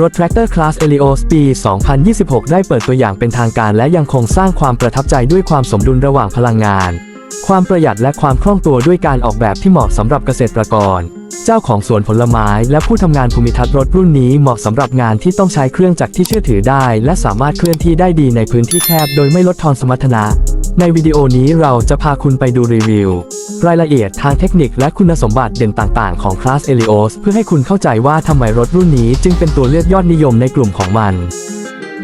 รถ Tractor Class Elios ปี 2026 ได้เปิดตัวอย่างเป็นทางการและยังคงสร้างความประทับใจด้วยความสมดุลระหว่างพลังงาน ความประหยัดและความคล่องตัวด้วยการออกแบบที่เหมาะสำหรับเกษตรกร เจ้าของสวนผลไม้และผู้ทำงานภูมิทัศน์รถรุ่นนี้เหมาะสำหรับงานที่ต้องใช้เครื่องจักรที่เชื่อถือได้ และสามารถเคลื่อนที่ได้ดีในพื้นที่แคบโดยไม่ลดทอนสมรรถนะ ในวิดีโอนี้เราจะพาคุณไปดูรีวิว รายละเอียดทางเทคนิคและคุณสมบัติเด่นต่างๆของคลาส Elios เพื่อให้คุณเข้าใจว่าทำไมรถรุ่นนี้จึงเป็นตัวเลือกยอดนิยมในกลุ่มของมัน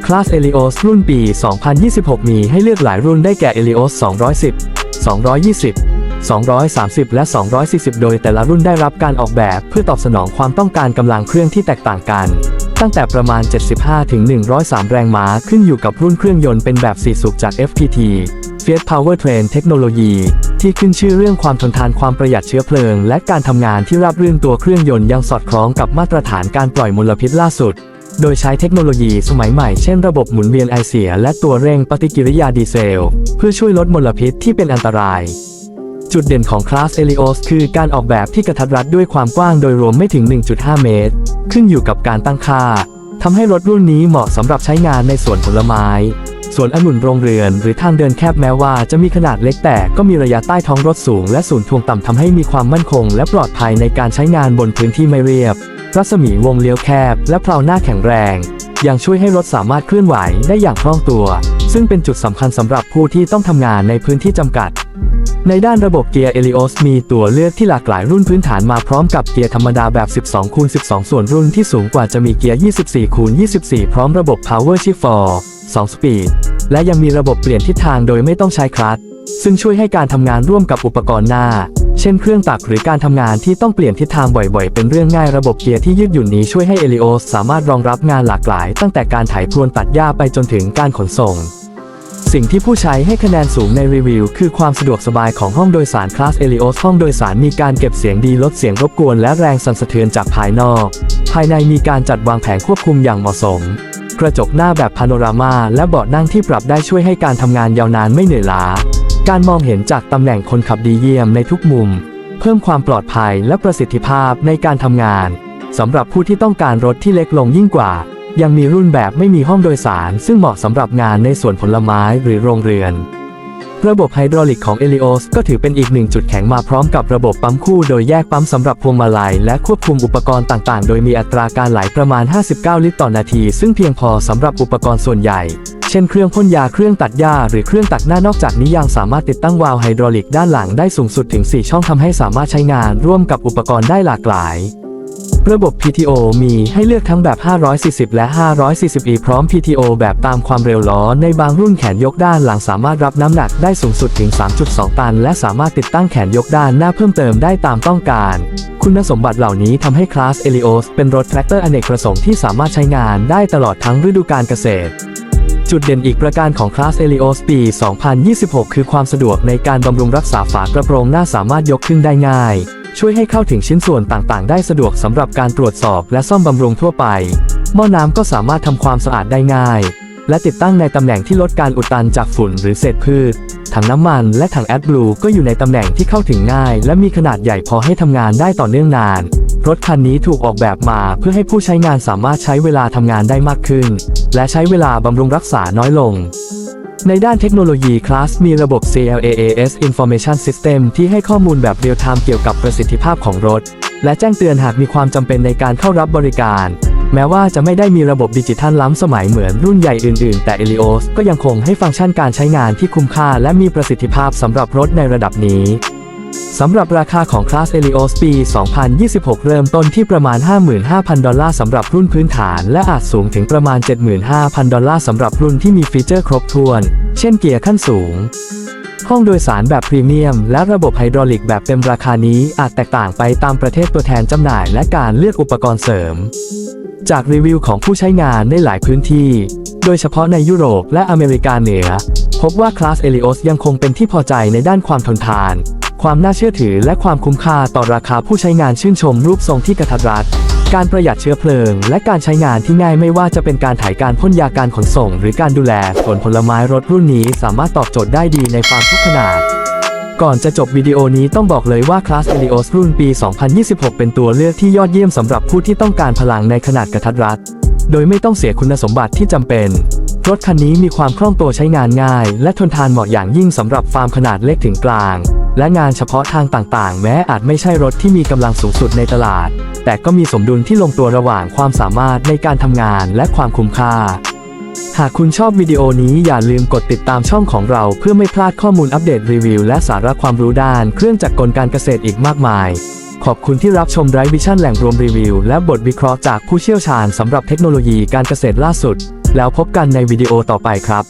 คลาส Elios รุ่นปี 2026 มีให้เลือกหลายรุ่นได้แก่ Elios 210 220 230 และ 240 โดยแต่ละรุ่นได้รับการออกแบบเพื่อตอบสนองความต้องการกำลังเครื่องที่แตกต่างกัน ตั้งแต่ประมาณ 75ถึง103 แรงม้าขึ้นอยู่กับรุ่นเครื่องยนต์เป็นแบบ4สูบจาก FPT Fiat Powertrain Technology ที่ขึ้นชื่อเรื่องความทนทานความประหยัดเชื้อเพลิง และการทำงานที่ราบรื่นตัวเครื่องยนต์ยังสอดคล้องกับมาตรฐานการปล่อยมลพิษล่าสุด โดยใช้เทคโนโลยีสมัยใหม่เช่นระบบหมุนเวียนไอเสีย และตัวเร่งปฏิกิริยาดีเซล เพื่อช่วยลดมลพิษที่เป็นอันตราย จุดเด่นของคลาส Elios คือการออกแบบที่กระทัดรัดด้วยความกว้างโดยรวมไม่ถึง 1.5 เมตร ขึ้นอยู่กับการตั้งค่าทำให้รถรุ่นนี้เหมาะสำหรับใช้งานในสวนผลไม้ สวนองุ่นโรงเรือน หรือทางเดินแคบแม้ว่าจะมีขนาดเล็กแต่ก็มีระยะใต้ท้องรถสูง และศูนย์ทวงต่ำทำให้มีความมั่นคง และปลอดภัยในการใช้งานบนพื้นที่ไม่เรียบ รัศมีวงเลี้ยวแคบ และเพลาหน้าแข็งแรง ยังช่วยให้รถสามารถเคลื่อนไหวได้อย่างคล่องตัว ซึ่งเป็นจุดสำคัญสำหรับผู้ที่ต้องทำงานในพื้นที่จำกัด ในด้านระบบเกียร์ Elios มีตัวเลือกที่หลากหลายรุ่นพื้นฐานมาพร้อมกับเกียร์ธรรมดาแบบ 12คูณ12 ส่วนรุ่นที่สูงกว่าจะมีเกียร์ 24คูณ24 พร้อมระบบ Power Shift 4 2 Speed และยังมีระบบเปลี่ยนทิศทางโดยไม่ต้องใช้คลัตช์ซึ่งช่วยให้การทำงานร่วมกับอุปกรณ์หน้า เช่นเครื่องตักหรือการทำงานที่ต้องเปลี่ยนทิศทางบ่อยๆ เป็นเรื่องง่ายระบบเกียร์ที่ยืดหยุ่นนี้ช่วยให้ Elios สามารถรองรับงานหลากหลาย ตั้งแต่การไถพรวนตัดหญ้าไปจนถึงการขนส่ง สิ่งที่ผู้ใช้ให้คะแนนสูงในรีวิว คือความสะดวกสบายของห้องโดยสารคลาส Elios ห้องโดยสารมีการเก็บเสียงดีลดเสียงรบกวนและแรงสั่นสะเทือนจากภายนอก ภายในมีการจัดวางแผงควบคุมอย่างเหมาะสม กระจกหน้าแบบพาโนรามาและเบาะนั่งที่ปรับได้ช่วยให้การทำงานยาวนานไม่เหนื่อยล้า การมองเห็นจากตำแหน่งคนขับดีเยี่ยมในทุกมุม เพิ่มความปลอดภัยและประสิทธิภาพในการทำงานสำหรับผู้ที่ต้องการรถที่เล็กลงยิ่งกว่า ยังมีรุ่นแบบไม่มีห้องโดยสาร ซึ่งเหมาะสำหรับงานในสวนผลไม้หรือโรงเรือน ระบบไฮดรอลิกของ Elios ก็ถือเป็นอีกหนึ่งจุดแข็งมาพร้อมกับระบบปั๊มคู่โดยแยกปั๊มสำหรับพวงมาลัยและควบคุมอุปกรณ์ต่างๆ โดยมีอัตราการไหลประมาณ 59 ลิตรต่อนาที ซึ่งเพียงพอสำหรับอุปกรณ์ส่วนใหญ่ เช่นเครื่องพ่นยาเครื่องตัดหญ้าหรือเครื่องตักหน้านอกจากนี้ยังสามารถติดตั้งวาล์วไฮดรอลิกด้านหลังได้สูงสุดถึง 4 ช่องทำให้สามารถใช้งานร่วมกับอุปกรณ์ได้หลากหลาย ระบบ PTO มีให้เลือกทั้งแบบ 540 และ 540e พร้อม PTO แบบตามความเร็วล้อ ในบางรุ่นแขนยกด้านหลังสามารถรับน้ำหนักได้สูงสุดถึง 3.2 ตัน และสามารถติดตั้งแขนยกด้านหน้าเพิ่มเติมได้ตามต้องการ คุณสมบัติเหล่านี้ทำให้คลาส Elios เป็นรถแทรกเตอร์อเนกประสงค์ที่สามารถใช้งานได้ตลอดทั้งฤดูกาลเกษตรจุดเด่นอีกประการของคลาส Elios ปี 2026 คือความสะดวกในการบำรุงรักษาฝากระโปรงหน้าสามารถยกขึ้นได้ง่าย ช่วยให้เข้าถึงชิ้นส่วนต่างๆ ได้สะดวกสำหรับการตรวจสอบและซ่อมบำรุงทั่วไป หม้อน้ำก็สามารถทำความสะอาดได้ง่าย และติดตั้งในตำแหน่งที่ลดการอุดตันจากฝุ่นหรือเศษพืช ถังน้ำมันและถังแอดบลูก็อยู่ในตำแหน่งที่เข้าถึงง่าย และมีขนาดใหญ่พอให้ทำงานได้ต่อเนื่องนาน รถคันนี้ถูกออกแบบมาเพื่อให้ผู้ใช้งานสามารถใช้เวลาทำงานได้มากขึ้น และใช้เวลาบำรุงรักษาน้อยลง ในด้านเทคโนโลยีคลาสมีระบบ CLAAS Information System ที่ให้ข้อมูลแบบเรียลไทม์เกี่ยวกับประสิทธิภาพของรถ และแจ้งเตือนหากมีความจำเป็นในการเข้ารับบริการ แม้ว่าจะไม่ได้มีระบบดิจิทัลล้ำสมัยเหมือนรุ่นใหญ่อื่น ๆ แต่ Elios ก็ยังคงให้ฟังก์ชันการใช้งานที่คุ้มค่า และมีประสิทธิภาพสำหรับรถในระดับนี้ สำหรับราคาของคลาส Elios ปี 2026 เริ่มต้นที่ประมาณ 55,000 ดอลลาร์สำหรับรุ่นพื้นฐาน และอาจสูงถึงประมาณ 75,000 ดอลลาร์สำหรับรุ่นที่มีฟีเจอร์ครบถ้วน เช่นเกียร์ขั้นสูง ห้องโดยสารแบบพรีเมียม และระบบไฮดรอลิกแบบเต็มราคานี้อาจแตกต่างไปตามประเทศตัวแทนจำหน่ายและการเลือกอุปกรณ์เสริม จากรีวิวของผู้ใช้งานในหลายพื้นที่ โดยเฉพาะในยุโรปและอเมริกาเหนือ พบว่าคลาส Elios ยังคงเป็นที่พอใจในด้านความทนทาน ความน่าเชื่อถือและความคุ้มค่าต่อราคาผู้ใช้งานชื่นชมรูปทรงที่กระทัดรัด การประหยัดเชื้อเพลิง และการใช้งานที่ง่ายไม่ว่าจะเป็นการถ่ายการพ่นยาการขนส่ง หรือการดูแลผลผลไม้รถรุ่นนี้สามารถตอบโจทย์ได้ดีในฟาร์มทุกขนาดก่อนจะจบวิดีโอนี้ต้องบอกเลยว่าคลาส Elios รุ่นปี 2026 เป็นตัวเลือกที่ยอดเยี่ยมสำหรับผู้ที่ต้องการพลังในขนาดกระทัดรัด โดยไม่ต้องเสียคุณสมบัติที่จำเป็น รถคันนี้มีความคล่องตัวใช้งานง่าย และทนทานเหมาะอย่างยิ่งสำหรับฟาร์มขนาดเล็กถึงกลาง และงานเฉพาะทางต่างๆ แม้อาจไม่ใช่รถที่มีกำลังสูงสุดในตลาด แต่ก็มีสมดุลที่ลงตัวระหว่างความสามารถในการทำงานและความคุ้มค่า หากคุณชอบวิดีโอนี้อย่าลืมกดติดตามช่องของเราเพื่อไม่พลาดข้อมูลอัปเดตรีวิว และสาระความรู้ด้านเครื่องจักรกลการเกษตรอีกมากมาย ขอบคุณที่รับชมไรวิชั่นแหล่งรวมรีวิว และบทวิเคราะห์จากผู้เชี่ยวชาญสำหรับเทคโนโลยีการเกษตรล่าสุด แล้วพบกันในวิดีโอต่อไปครับ